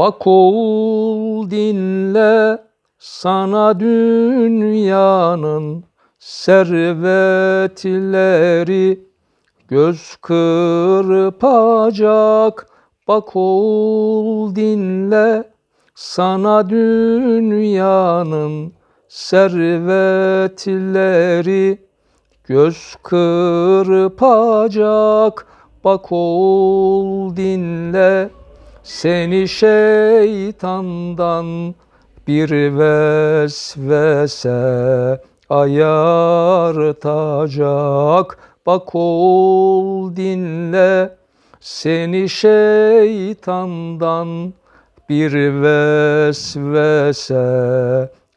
Bak oğul dinle sana dünyanın servetleri göz kırpacak. Bak oğul dinle sana dünyanın servetleri göz kırpacak. Bak oğul dinle seni şeytandan bir vesvese ayartacak. Bak oğul dinle seni şeytandan bir vesvese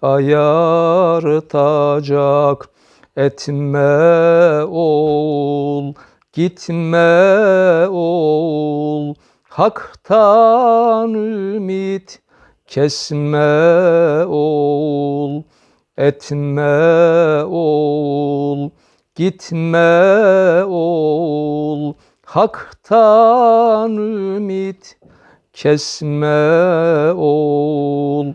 ayartacak. Etme oğul, gitme oğul, haktan ümit kesme oğul. Etme oğul, gitme oğul, haktan ümit kesme oğul.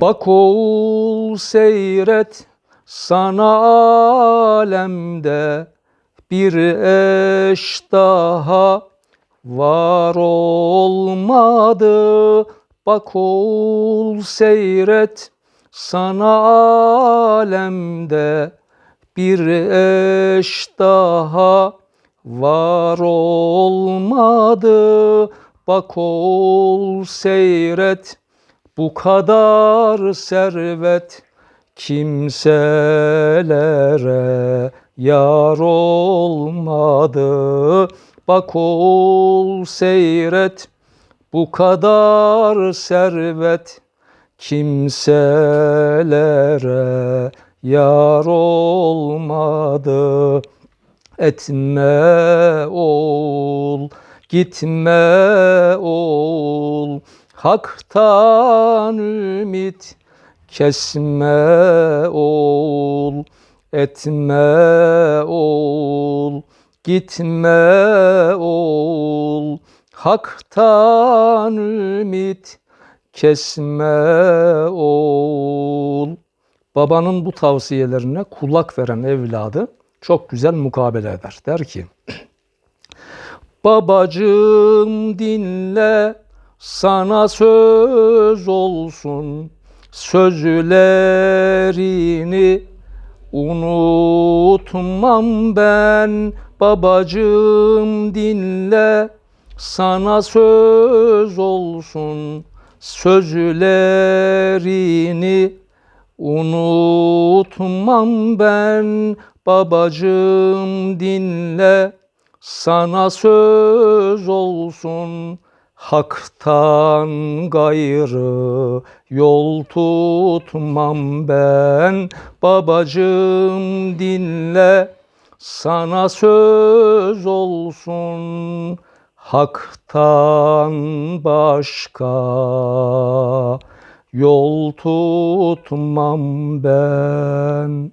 Bak oğul seyret sana alemde bir eş daha var olmadı. Bak oğul seyret sana alemde bir eş daha var olmadı. Bak oğul seyret bu kadar servet kimselere yar olmadı. Bak oğul seyret. Bu kadar servet kimselere yar olmadı. Etme oğul, gitme oğul, haktan ümit kesme oğul, etme oğul, gitme oğul, haktan ümit kesme oğul. Babanın bu tavsiyelerine kulak veren evladı çok güzel mukabele eder. Der ki, Babacığım dinle sana söz olsun sözlerini unutmam ben babacığım dinle. Sana söz olsun sözlerini. Unutmam ben. Babacığım dinle. Sana söz olsun haktan gayrı yol tutmam ben. Babacığım dinle sana söz olsun haktan başka. Yol tutmam ben